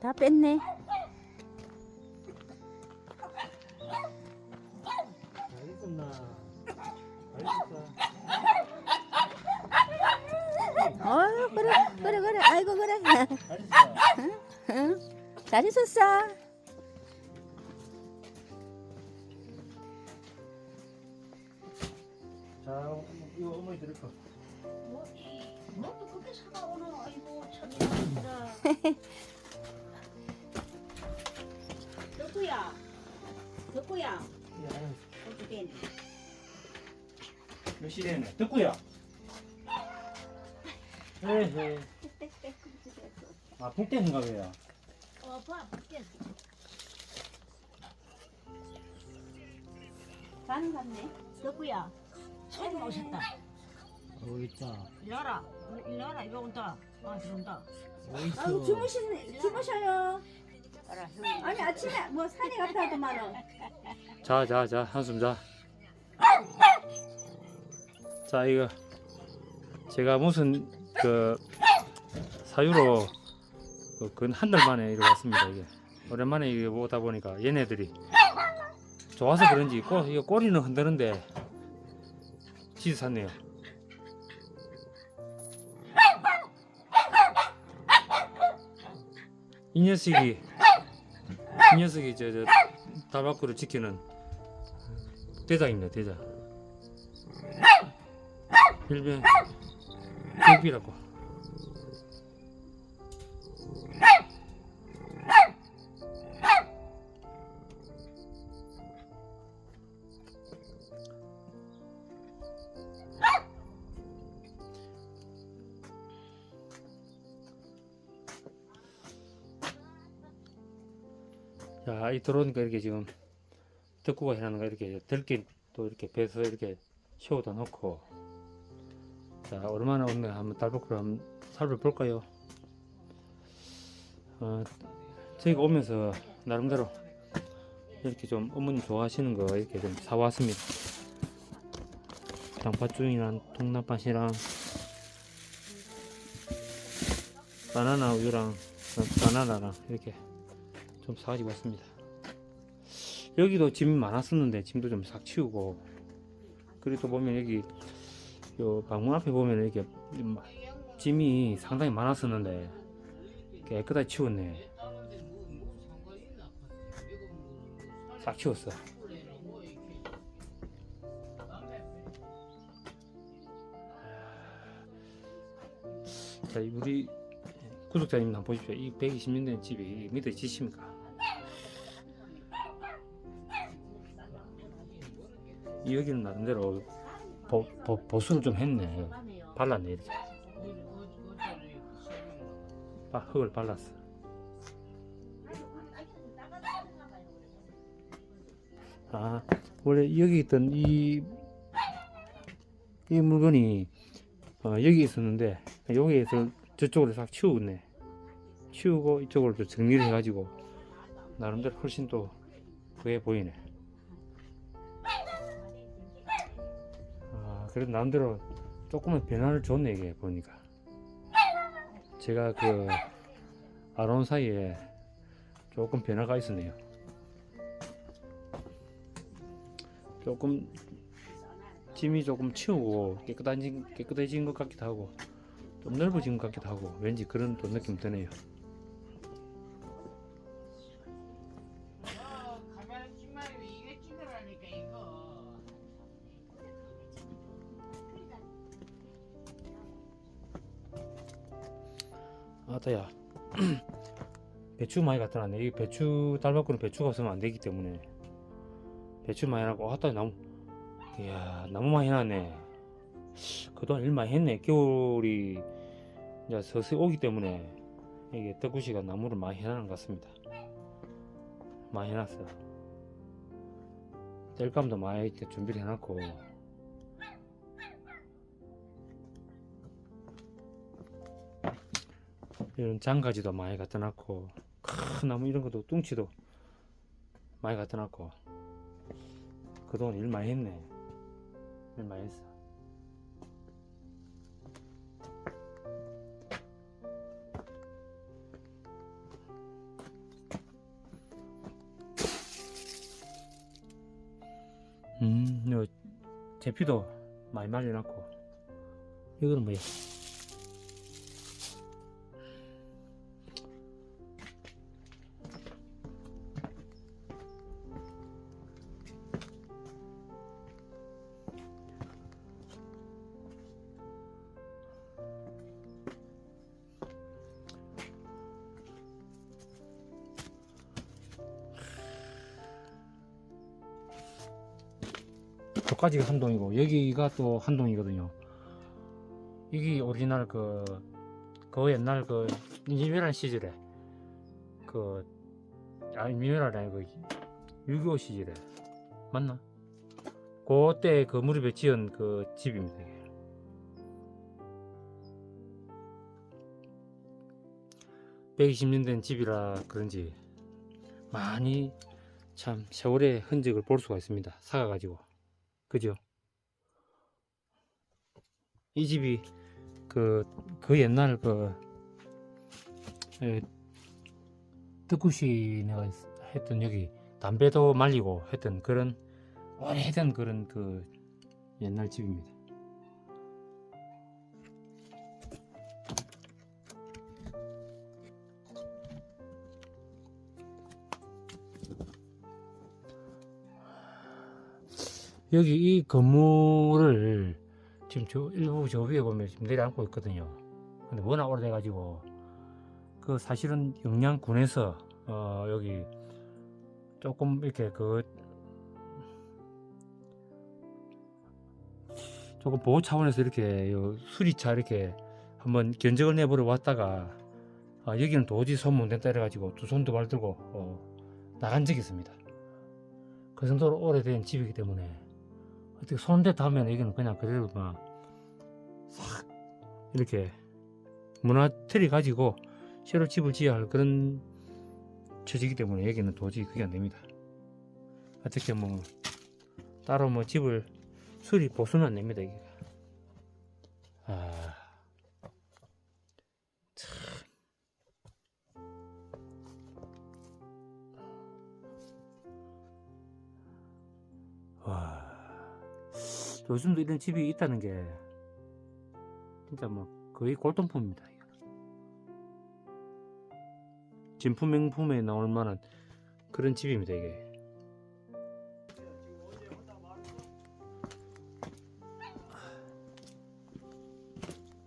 다 뺐네. 어 그래 그래 그래 아이고 그래. 잘 있어. 응? 잘 있었어. 자, 이거 어머니 드릴 거. 뭐또 그렇게 사다 오노 아이고 참 덕구야 어떻게 했니 몇 시래네? 듣고요. 헤헤. 아, 북대인가 봐요. 어봐 밖에 가는 갔네. 덕구야 손님 오셨다 어, 있다. 일로 와라 일로 와라 이거 온다 아 들어온다 어, 있어. 아이고 주무시네 주무셔요. 아니 아침에 뭐 산에 갔다 하더만은. 자, 자, 자, 한숨 자. 자, 이거 제가 무슨 그 사유로 그근한 달 만에 이렇게 왔습니다. 이게 오랜만에 이게 오다 보니까 얘네들이 좋아서 그런지 꼬, 이거 꼬리는 흔드는데 지지 샀네요. 이 녀석이 이 녀석이 저, 저 다바꾸를 지키는 대장입니다 대장. 일명 빅비라고 자, 이 들어오니까 이렇게 지금 덕구가 해놨는 거 이렇게 들깨 또 이렇게 배서 이렇게 채워다 놓고 자 얼마나 없나 한번 달볶이를 한번 살펴볼까요? 어, 저희가 오면서 나름대로 이렇게 좀 어머님 좋아하시는 거 이렇게 좀 사왔습니다. 장팥죽이랑 통나팥이랑 바나나 우유랑 어, 바나나랑 이렇게 좀 사가지고 왔습니다. 여기도 짐이 많았었는데 짐도 좀 싹 치우고 그리고 또 보면 여기 요 방문 앞에 보면 이렇게 마- 짐이 상당히 많았었는데 깨끗하게 치웠네. 싹 치웠어. 자, 우리 구독자님 한번 보십시오. 이 120년 집이 밑에 지십니까? 이 여기는 나름대로 보, 보, 보수를 좀 했네. 발랐네 이렇게. 아, 흙을 발랐어. 아, 원래 여기 있던 이, 이 물건이 어, 여기 있었는데 여기에서 저쪽으로 싹 치우네. 치우고 이쪽으로 또 정리를 해가지고 나름대로 훨씬 또 그게 보이네. 아, 그래도 나름대로 조금은 변화를 줬네 이게 보니까. 제가 그 알아온 사이에 조금 변화가 있었네요. 조금 짐이 조금 치우고 깨끗해진 깨끗해진 것 같기도 하고 좀 넓어진 것 같기도 하고 왠지 그런 또 느낌 드네요. 아따야. 배추 많이 갖다 놨네. 이 배추 달바꾸는 배추가 없으면 안 되기 때문에. 배추 많이 나고 아따 나무. 이야 나무 많이 해놨네 그동안 일 많이 했네. 겨울이 이제 서서히 오기 때문에 이게 떡구시가 나무를 많이 해놨는 것 같습니다. 많이 해놨어 땔감도 많이 이렇게 준비를 해놨고. 이런 장가지도 많이 갖다 놨고. 큰 나무 이런 것도 뚱치도 많이 갖다 놨고. 그동안 일 많이 했네. 일 많이 했어 제피도 많이 말려놨고 이거는 뭐야? 저까지가 한 동이고 여기가 또 한 동이거든요. 이게 오리지널 그, 그 옛날 그 인지미란 시절에 그 아니 미미랄 아니고 6.25 시절에 맞나? 그때 그 무렵에 지은 그 집입니다. 이게. (120년) 된 집이라 그런지 많이 참 세월의 흔적을 볼 수가 있습니다 사가 가지고 그죠? 이 집이 그, 그 옛날 그, 에, 뜻굿이 내가 했던 여기 담배도 말리고 했던 그런 오래된 그런 그 옛날 집입니다. 여기 이 건물을 지금 저 일부 저 위에 보면 지금 내려앉고 있거든요. 근데 워낙 오래돼가지고 그 사실은 영양군에서 어 여기 조금 이렇게 그 조금 보호 차원에서 이렇게 요 수리차 이렇게 한번 견적을 내보러 왔다가 아, 여기는 도저히 댄다 이래가지고 두손두발 들고 어, 나간 적이 있습니다. 그 정도로 오래된 집이기 때문에 어떻게 손댔다 하면 여기는 그냥 그대로 막싹 이렇게 문화틀이 가지고 새로 집을 지어야 할 그런 처지기 때문에 여기는 도저히 그게 안 됩니다. 어떻게 뭐 따로 뭐 집을 수리 보수는 안 됩니다 이게. 아. 요즘도 이런 집이 있다는 게 진짜 뭐 거의 골동품입니다. 진품 명품에 나올 만한 그런 집입니다 이게.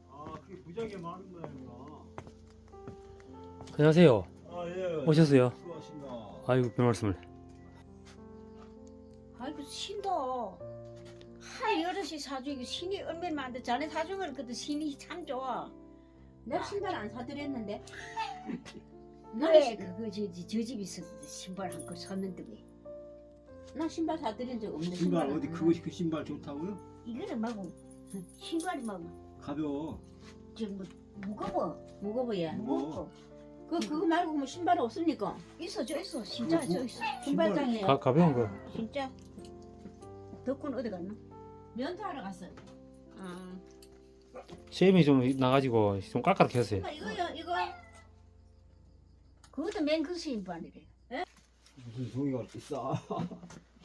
아, 많은. 안녕하세요. 아, 예. 오셨어요? 수고하십니다. 아이고 별 말씀을. 사주고 신이 얼마나 많은데 자네 사준 걸 그때 신이 참 좋아 내가 신발 안 사드렸는데. 그래 그거 저, 저, 저 집이 있었을 때 신발 한 걸 샀는데 왜 나 신발 사드린 적 없는데. 신발 어디 안 그것이 그 신발 좋다고요? 이거는 말고 신발이 막 가벼워. 지금 뭐 무거워 무거워 얘. 무거워. 그 그거 말고 뭐 신발 없습니까? 있어 저 있어 진짜 뭐, 저 있어 신발장에 가, 가벼운 거. 진짜 덕분 어디 갔나? 면도하러 갔어. 아 셈이 좀 나가지고 좀 했어요. 이거 이거요 이거 그것도 맨그 신발이래 무슨 종이가 비싸.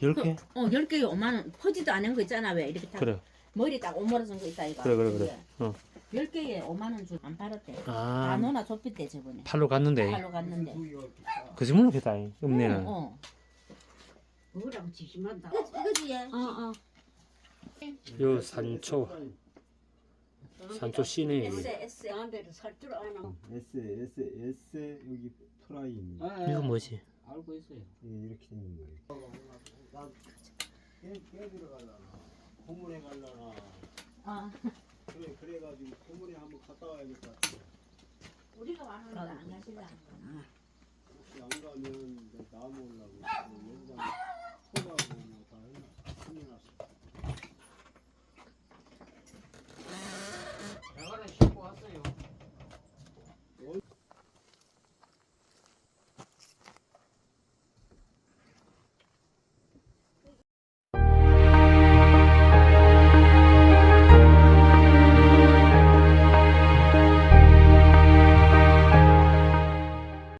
10개? 어, 10개에 5만 원. 퍼지도 않은 거 있잖아. 왜 이렇게 딱 그래. 머리 딱 오므라진 거 있다 이거. 그래, 그래, 그래. 어. 10개에 5만 원주안 팔았대. 아, 단호나 좁혔대 저번에. 팔로 갔는데. 팔로 갔는데. 종이가 비싸. 거짓말 못했다. 읍내는. 어, 어. 뭐라고 지심한다 이거, 이거지 얘. 어 어 요 산초. 산초 씨네. S S 한 대로 살줄 아나 S, S, S, 여기 프라임. 이거 뭐지? 알고 있어요. 예, 이렇게 생긴 거예요. 난 깨, 깨 들어가려나. 고문에 가려나. 어. 그래, 그래가지고 고문에 한번 갔다 와야겠다. 우리가 와는 안 가실라. 혹시 안 가면 나무 올라고. 여기다